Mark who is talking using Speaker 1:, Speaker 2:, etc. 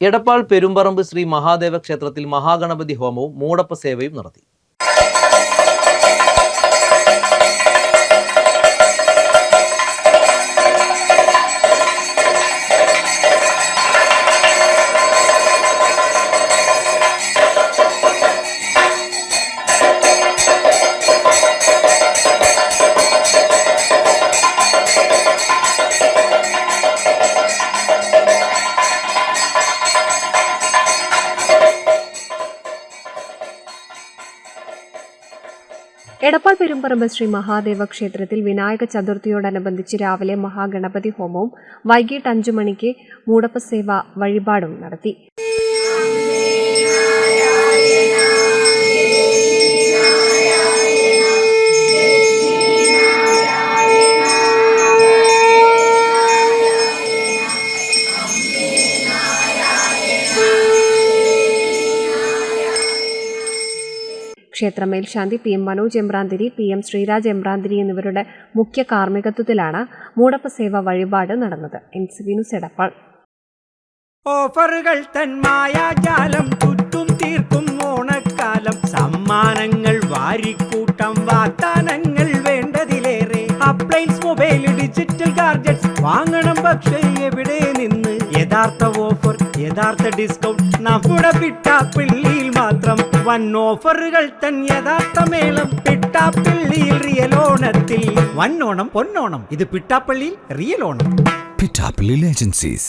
Speaker 1: എടപ്പാൾ പെരുമ്പറമ്പ് ശ്രീ മഹാദേവ ക്ഷേത്രത്തിൽ മഹാഗണപതി ഹോമവും മൂടപ്പ സേവയും നടത്തി.
Speaker 2: എടപ്പാൾ പെരുമ്പറമ്പ് ശ്രീ മഹാദേവ ക്ഷേത്രത്തിൽ വിനായക ചതുർത്ഥിയോടനുബന്ധിച്ച് രാവിലെ മഹാഗണപതി ഹോമവും വൈകിട്ട് അഞ്ചു മണിക്ക് മൂടപ്പ സേവ വഴിപാടും നടത്തി. ക്ഷേത്ര മേൽശാന്തി P M Manoj Embranthiri P M Sreeraj Embranthiri എന്നിവരുടെ മുഖ്യ കാർമ്മികത്വത്തിലാണ് മൂടപ്പ സേവ വഴിപാട് നടന്നത്. N C Venus Edappal.
Speaker 3: ഓഫറുകൾ തീർക്കും ഓണക്കാലം. സമ്മാനങ്ങൾ വാരിക്കൂട്ടം വാഗ്ദാനങ്ങൾ വേണ്ടതിലേറെ. Appliances mobile digital gadgets. വാങ്ങണം പക്ഷേ എവിടെ നിന്ന്? യഥാർത്ഥ ഓഫർ യഥാർത്ഥ ഡിസ്കൗണ്ട്. നമ്മുടെ പിട്ടാപ്പിള്ളിയിൽ മാത്രം വൻ ഓഫറുകൾ തൻ യഥാർത്ഥ മേളം പിട്ടാപ്പിള്ളിയിൽ റിയൽ ഓണത്തിൽ വൻ ഓണം പൊന്നോണം ഇത് പിട്ടാപ്പള്ളിയിൽ റിയൽ ഓണം
Speaker 4: Pitapilil Agencies